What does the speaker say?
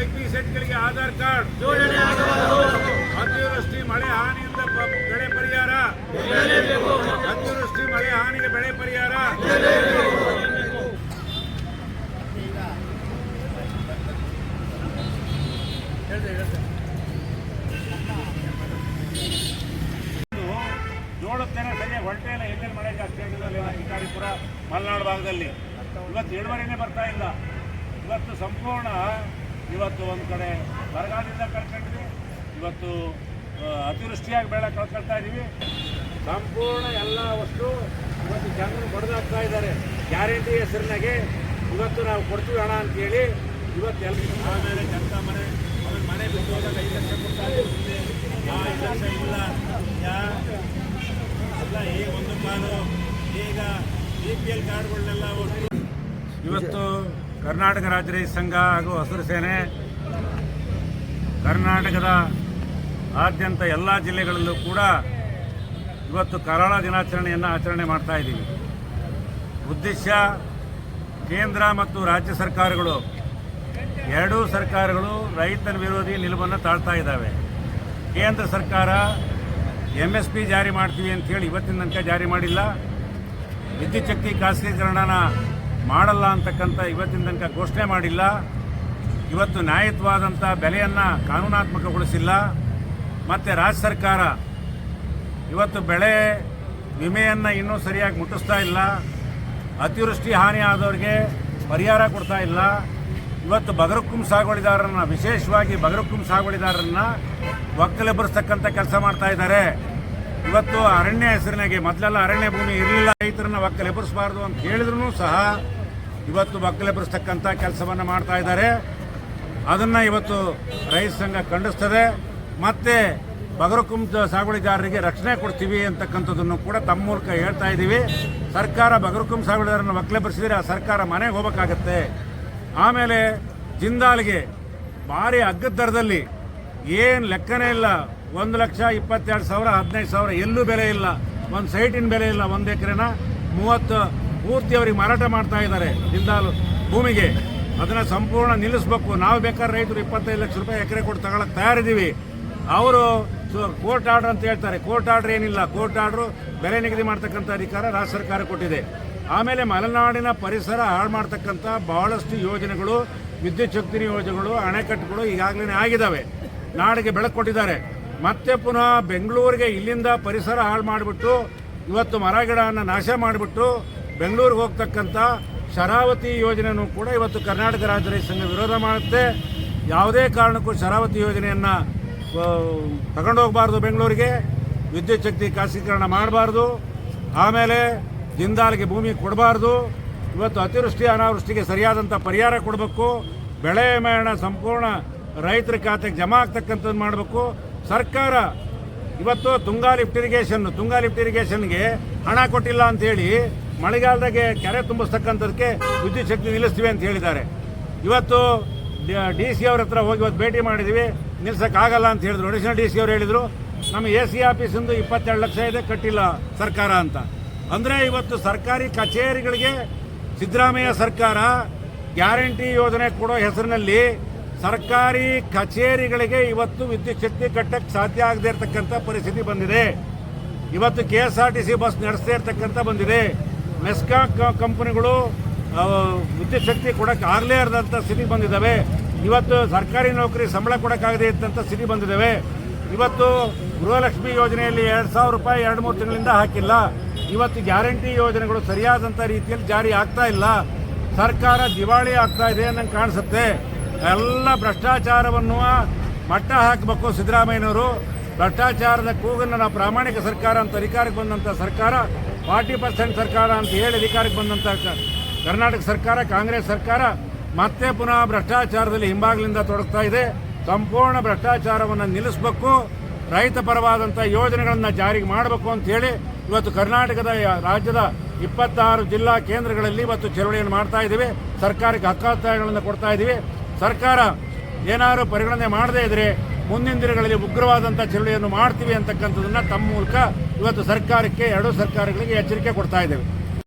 ಅಕ್ಕಿ ಸೆಟ್ಗಳಿಗೆ ಆಧಾರ್ ಕಾರ್ಡ್. ಅತಿವೃಷ್ಟಿ ಮಳೆ ಹಾನಿಯಿಂದ ಬೆಳೆ ಪರಿಹಾರ. ಅತಿವೃಷ್ಟಿ ಮಳೆ ಹಾನಿಗೆ ಬೆಳೆ ಪರಿಹಾರ. ನೋಡುತ್ತೇನೆ, ಬೆಲೆ ಹೊರಟೆ ಎಲ್ಲ ಎಲ್ಲೆಲ್ಲಿ ಮಳೆ ಜಾಸ್ತಿ ಆಗಿಲ್ಲ ಕೂಡ ಮಲೆನಾಡು ಭಾಗದಲ್ಲಿ. ಇವತ್ತು ಏಳುವರೆನೇ ಬರ್ತಾ ಇಲ್ಲ. ಇವತ್ತು ಸಂಪೂರ್ಣ, ಇವತ್ತು ಒಂದು ಕಡೆ ಬರಗಾಲದಿಂದ ಕಳ್ಕೊಂಡಿದ್ವಿ. ಇವತ್ತು ಅತಿವೃಷ್ಟಿಯಾಗಿ ಬೆಳೆ ಕಳ್ಕೊಳ್ತಾ ಇದ್ದೀವಿ ಸಂಪೂರ್ಣ ಎಲ್ಲ ವಸ್ತು ಇವತ್ತು ಜನರು ಬಡ್ದಾಗ್ತಾ ಇದ್ದಾರೆ. ಗ್ಯಾರಂಟಿ ಹೆಸರಿನಾಗೆ ಇವತ್ತು ನಾವು ಕೊಡ್ತೀವಿ ಹಣ ಅಂತೇಳಿ ಇವತ್ತು ಎಲ್ಲ ಆಮೇಲೆ ಜನತಾ ಮನೆ ಅವ್ರ ಮನೆ ಬಿಟ್ಟು ಹೋದಾಗ ಐದು ಲಕ್ಷ ಕೊಡ್ತಾ ಇದ್ದೀವಿ ಯಾ, ಐದು ಲಕ್ಷ ಇಲ್ಲ. ಯಾ ಈ ಒಂದು ಕಾಲು, ಈಗ ಬಿ ಪಿ ಎಲ್ ಕಾರ್ಡ್ಗಳನ್ನೆಲ್ಲ ಇವತ್ತು ಕರ್ನಾಟಕ ರಾಜ್ಯ ರೈತ ಸಂಘ ಹಾಗೂ ಹಸಿರು ಸೇನೆ ಕರ್ನಾಟಕದ ಆದ್ಯಂತ ಎಲ್ಲ ಜಿಲ್ಲೆಗಳಲ್ಲೂ ಕೂಡ ಇವತ್ತು ಕರಾಳ ದಿನಾಚರಣೆಯನ್ನು ಆಚರಣೆ ಮಾಡ್ತಾ ಇದ್ದೀವಿ. ಉದ್ದೇಶ ಕೇಂದ್ರ ಮತ್ತು ರಾಜ್ಯ ಸರ್ಕಾರಗಳು, ಎರಡೂ ಸರ್ಕಾರಗಳು ರೈತನ ವಿರೋಧಿ ನಿಲುವನ್ನು ತಾಳ್ತಾ ಇದ್ದಾವೆ. ಕೇಂದ್ರ ಸರ್ಕಾರ ಎಂ ಎಸ್ ಪಿ ಜಾರಿ ಮಾಡ್ತೀವಿ ಅಂತೇಳಿ ಇವತ್ತಿನ ತನಕ ಜಾರಿ ಮಾಡಿಲ್ಲ. ವಿದ್ಯುಚ್ಛಕ್ತಿ ಖಾಸಗೀಕರಣನ ಮಾಡಲ್ಲ ಅಂತಕ್ಕಂಥ ಇವತ್ತಿನ ತನಕ ಘೋಷಣೆ ಮಾಡಿಲ್ಲ. ಇವತ್ತು ನ್ಯಾಯಯುತವಾದಂಥ ಬೆಲೆಯನ್ನು ಕಾನೂನಾತ್ಮಕಗೊಳಿಸಿಲ್ಲ. ಮತ್ತು ರಾಜ್ಯ ಸರ್ಕಾರ ಇವತ್ತು ಬೆಳೆ ವಿಮೆಯನ್ನು ಇನ್ನೂ ಸರಿಯಾಗಿ ಮುಟ್ಟಿಸ್ತಾ ಇಲ್ಲ. ಅತಿವೃಷ್ಟಿ ಹಾನಿ ಆದವರಿಗೆ ಪರಿಹಾರ ಕೊಡ್ತಾ ಇಲ್ಲ. ಇವತ್ತು ಬಗರಕ್ಕುಂ ಸಾಗುವಳಿದಾರರನ್ನು ವಿಶೇಷವಾಗಿ ಬಗರಕ್ಕುಂ ಸಾಗೋಳಿದಾರರನ್ನ ಒಕ್ಕಲೆಬ್ಬರಿಸ್ತಕ್ಕಂಥ ಕೆಲಸ ಮಾಡ್ತಾ ಇದ್ದಾರೆ. ಇವತ್ತು ಅರಣ್ಯ ಹೆಸರಿನಾಗೆ ಮೊದಲೆಲ್ಲ ಅರಣ್ಯ ಭೂಮಿ ಇರಲಿಲ್ಲ, ರೈತರನ್ನ ಒಕ್ಕಲೆಬ್ಬರಿಸಬಾರ್ದು ಅಂತ ಹೇಳಿದ್ರು ಸಹ ಇವತ್ತು ಒಕ್ಕಲೆಬ್ಬರಿಸ್ತಕ್ಕಂಥ ಕೆಲಸವನ್ನು ಮಾಡ್ತಾ ಇದ್ದಾರೆ. ಅದನ್ನ ಇವತ್ತು ರೈತ ಸಂಘ ಖಂಡಿಸ್ತದೆ. ಮತ್ತೆ ಬಗರಕುಂ ಸಾಗುವಳಿದಾರರಿಗೆ ರಕ್ಷಣೆ ಕೊಡ್ತೀವಿ ಅಂತಕ್ಕಂಥದ್ದನ್ನು ಕೂಡ ತಮ್ಮ ಮೂಲಕ ಹೇಳ್ತಾ ಇದ್ದೀವಿ. ಸರ್ಕಾರ ಬಗರಕುಂ ಸಾಗುವಳಿದಾರರನ್ನು ಒಕ್ಕಲೆಬ್ಬರಿಸಿದ್ರೆ ಆ ಸರ್ಕಾರ ಮನೆಗೆ ಹೋಗಬೇಕಾಗತ್ತೆ. ಆಮೇಲೆ ಜಿಂದಾಲ್ಗೆ ಭಾರಿ ಅಗ್ಗದ ದರದಲ್ಲಿ ಏನು ಲೆಕ್ಕನೇ ಇಲ್ಲ. ಒಂದು ಲಕ್ಷ ಇಪ್ಪತ್ತೆರಡು ಸಾವಿರ, ಹದಿನೈದು ಸಾವಿರ, ಎಲ್ಲೂ ಬೆಲೆ ಇಲ್ಲ. ಒಂದು ಸೈಟಿನ ಬೆಲೆ ಇಲ್ಲ, ಒಂದು ಎಕರೆನ ಮೂವತ್ತು ಪೂರ್ತಿ ಅವರಿಗೆ ಮಾರಾಟ ಮಾಡ್ತಾ ಇದ್ದಾರೆ ಜಿಂದಾಲ್ ಭೂಮಿಗೆ. ಅದನ್ನು ಸಂಪೂರ್ಣ ನಿಲ್ಲಿಸ್ಬೇಕು. ನಾವು ಬೇಕಾದ್ರೆ ರೈತರು ಇಪ್ಪತ್ತೈದು ಲಕ್ಷ ರೂಪಾಯಿ ಎಕರೆ ಕೊಟ್ಟು ತಗೊಳಕ್ಕೆ ತಯಾರಿದ್ದೀವಿ. ಅವರು ಕೋರ್ಟ್ ಆರ್ಡರ್ ಅಂತ ಹೇಳ್ತಾರೆ. ಕೋರ್ಟ್ ಆರ್ಡರ್ ಏನಿಲ್ಲ. ಕೋರ್ಟ್ ಆರ್ಡರ್ ಬೆಲೆ ನಿಗದಿ ಮಾಡ್ತಕ್ಕಂಥ ಅಧಿಕಾರ ರಾಜ್ಯ ಸರ್ಕಾರ ಕೊಟ್ಟಿದೆ. ಆಮೇಲೆ ಮಲೆನಾಡಿನ ಪರಿಸರ ಹಾಳು ಮಾಡ್ತಕ್ಕಂಥ ಬಹಳಷ್ಟು ಯೋಜನೆಗಳು, ವಿದ್ಯುತ್ ಶಕ್ತಿ ಯೋಜನೆಗಳು ಅಣೆಕಟ್ಟುಗಳು ಈಗಾಗಲೇ ಆಗಿದ್ದಾವೆ. ನಾಡಿಗೆ ಬೆಳಕು ಕೊಟ್ಟಿದ್ದಾರೆ. ಮತ್ತೆ ಪುನಃ ಬೆಂಗಳೂರಿಗೆ ಇಲ್ಲಿಂದ ಪರಿಸರ ಹಾಳು ಮಾಡಿಬಿಟ್ಟು ಇವತ್ತು ಮರ ಗಿಡವನ್ನು ನಾಶ ಮಾಡಿಬಿಟ್ಟು ಬೆಂಗಳೂರಿಗೆ ಹೋಗ್ತಕ್ಕಂಥ ಶರಾವತಿ ಯೋಜನೆಯನ್ನು ಕೂಡ ಇವತ್ತು ಕರ್ನಾಟಕ ರಾಜ್ಯ ರೈತ ಸಂಘ ವಿರೋಧ ಮಾಡುತ್ತೆ. ಯಾವುದೇ ಕಾರಣಕ್ಕೂ ಶರಾವತಿ ಯೋಜನೆಯನ್ನು ತಗೊಂಡು ಹೋಗಬಾರ್ದು ಬೆಂಗಳೂರಿಗೆ. ವಿದ್ಯುತ್ ಶಕ್ತಿ ಖಾಸಗೀಕರಣ ಮಾಡಬಾರ್ದು. ಆಮೇಲೆ ಜಿಂದಾಲ್ಗೆ ಭೂಮಿ ಕೊಡಬಾರ್ದು. ಇವತ್ತು ಅತಿವೃಷ್ಟಿ, ಅನಾವೃಷ್ಟಿಗೆ ಸರಿಯಾದಂಥ ಪರಿಹಾರ ಕೊಡಬೇಕು. ಬೆಳೆ ಮೇಣ ಸಂಪೂರ್ಣ ರೈತರ ಖಾತೆಗೆ ಜಮಾ ಆಗ್ತಕ್ಕಂಥದ್ದು ಮಾಡಬೇಕು. ಸರ್ಕಾರ ಇವತ್ತು Tunga lift irrigation, Tunga lift ಇರಿಗೇಷನ್ಗೆ ಹಣ ಕೊಟ್ಟಿಲ್ಲ ಅಂತ ಹೇಳಿ ಮಳೆಗಾಲದಾಗೆ ಕೆರೆ ತುಂಬಿಸ್ತಕ್ಕಂಥದಕ್ಕೆ ವಿದ್ಯುತ್ ಶಕ್ತಿ ನಿಲ್ಲಿಸ್ತೀವಿ ಅಂತ ಹೇಳಿದ್ದಾರೆ. ಇವತ್ತು ಡಿ ಸಿ ಅವ್ರ ಹತ್ರ ಹೋಗಿ ಇವತ್ತು ಭೇಟಿ ಮಾಡಿದ್ವಿ ನಿಲ್ಸೋಕ್ಕಾಗಲ್ಲ ಅಂತ ಹೇಳಿದ್ರು. ಅಡಿಷನಲ್ ಡಿ ಸಿ ಅವ್ರು ಹೇಳಿದ್ರು ನಮ್ಮ ಎ ಸಿ ಆಫೀಸಿಂದು ಇಪ್ಪತ್ತೆರಡು ಲಕ್ಷ ಇದೆ, ಕಟ್ಟಿಲ್ಲ ಸರ್ಕಾರ ಅಂತ. ಅಂದರೆ ಇವತ್ತು ಸರ್ಕಾರಿ ಕಚೇರಿಗಳಿಗೆ ಸಿದ್ದರಾಮಯ್ಯ ಸರ್ಕಾರ ಗ್ಯಾರಂಟಿ ಯೋಜನೆ ಕೊಡೋ ಹೆಸರಿನಲ್ಲಿ ಸರ್ಕಾರಿ ಕಚೇರಿಗಳಿಗೆ ಇವತ್ತು ವಿದ್ಯುತ್ ಶಕ್ತಿ ಕಟ್ಟಕ್ಕೆ ಸಾಧ್ಯ ಆಗದೆ ಇರತಕ್ಕಂಥ ಪರಿಸ್ಥಿತಿ ಬಂದಿದೆ. ಇವತ್ತು K S R T C bus ನಡೆಸದೇ ಇರತಕ್ಕಂಥ ಬಂದಿದೆ. ಮೆಸ್ಕಾ ಕಂಪನಿಗಳು ವಿದ್ಯುತ್ ಶಕ್ತಿ ಕೊಡಕ್ಕೆ ಆಗಲೇ ಇರದಂಥ ಸ್ಥಿತಿ ಬಂದಿದ್ದಾವೆ. ಇವತ್ತು ಸರ್ಕಾರಿ ನೌಕರಿ ಸಂಬಳ ಕೊಡೋಕ್ಕಾಗದೇ ಇದ್ದಂಥ ಸ್ಥಿತಿ ಬಂದಿದ್ದಾವೆ. ಇವತ್ತು ಗೃಹಲಕ್ಷ್ಮಿ ಯೋಜನೆಯಲ್ಲಿ ಎರಡು ಸಾವಿರ ರೂಪಾಯಿ ಎರಡು ಮೂರು ತಿಂಗಳಿಂದ ಹಾಕಿಲ್ಲ. ಇವತ್ತು ಗ್ಯಾರಂಟಿ ಯೋಜನೆಗಳು ಸರಿಯಾದಂಥ ರೀತಿಯಲ್ಲಿ ಜಾರಿ ಆಗ್ತಾ ಇಲ್ಲ. ಸರ್ಕಾರ ದಿವಾಳಿ ಆಗ್ತಾ ಇದೆ ಅನ್ನಂಗೆ ಕಾಣಿಸುತ್ತೆ. ಎಲ್ಲ ಭ್ರಷ್ಟಾಚಾರವನ್ನು ಮಟ್ಟ ಹಾಕಬೇಕು ಸಿದ್ದರಾಮಯ್ಯನವರು. ಭ್ರಷ್ಟಾಚಾರದ ಕೂಗನ್ನು ನಾವು ಪ್ರಾಮಾಣಿಕ ಸರ್ಕಾರ ಅಂತ ಅಧಿಕಾರಕ್ಕೆ ಬಂದಂಥ ಸರ್ಕಾರ, ಫಾರ್ಟಿ ಪರ್ಸೆಂಟ್ ಸರ್ಕಾರ ಅಂತ ಹೇಳಿ ಅಧಿಕಾರಕ್ಕೆ ಬಂದಂಥ ಕರ್ನಾಟಕ ಸರ್ಕಾರ, ಕಾಂಗ್ರೆಸ್ ಸರ್ಕಾರ ಮತ್ತೆ ಪುನಃ ಭ್ರಷ್ಟಾಚಾರದಲ್ಲಿ ಹಿಂಬಾಗಿಲಿಂದ ತೊಡಗ್ತಾ ಇದೆ. ಸಂಪೂರ್ಣ ಭ್ರಷ್ಟಾಚಾರವನ್ನು ನಿಲ್ಲಿಸಬೇಕು. ರೈತ ಪರವಾದಂಥ ಯೋಜನೆಗಳನ್ನು ಜಾರಿಗೆ ಮಾಡಬೇಕು ಅಂತ ಹೇಳಿ ಇವತ್ತು ಕರ್ನಾಟಕದ ರಾಜ್ಯದ ಇಪ್ಪತ್ತಾರು ಜಿಲ್ಲಾ ಕೇಂದ್ರಗಳಲ್ಲಿ ಇವತ್ತು ಚಳವಳಿಯನ್ನು ಮಾಡ್ತಾ ಇದ್ದೀವಿ. ಸರ್ಕಾರಕ್ಕೆ ಹಕ್ಕಾತ್ತಾಯಗಳನ್ನು ಕೊಡ್ತಾ ಇದ್ದೀವಿ. ಸರ್ಕಾರ ಏನಾದರೂ ಪರಿಗಣನೆ ಮಾಡದೇ ಇದ್ರೆ ಮುಂದಿನ ದಿನಗಳಲ್ಲಿ ಉಗ್ರವಾದಂಥ ಚಳುವಳಿಯನ್ನು ಮಾಡ್ತೀವಿ ಅಂತಕ್ಕಂಥದ್ದನ್ನು ತಮ್ಮ ಮೂಲಕ ಇವತ್ತು ಸರ್ಕಾರಕ್ಕೆ, ಎರಡೂ ಸರ್ಕಾರಗಳಿಗೆ ಎಚ್ಚರಿಕೆ ಕೊಡ್ತಾ ಇದ್ದೇವೆ.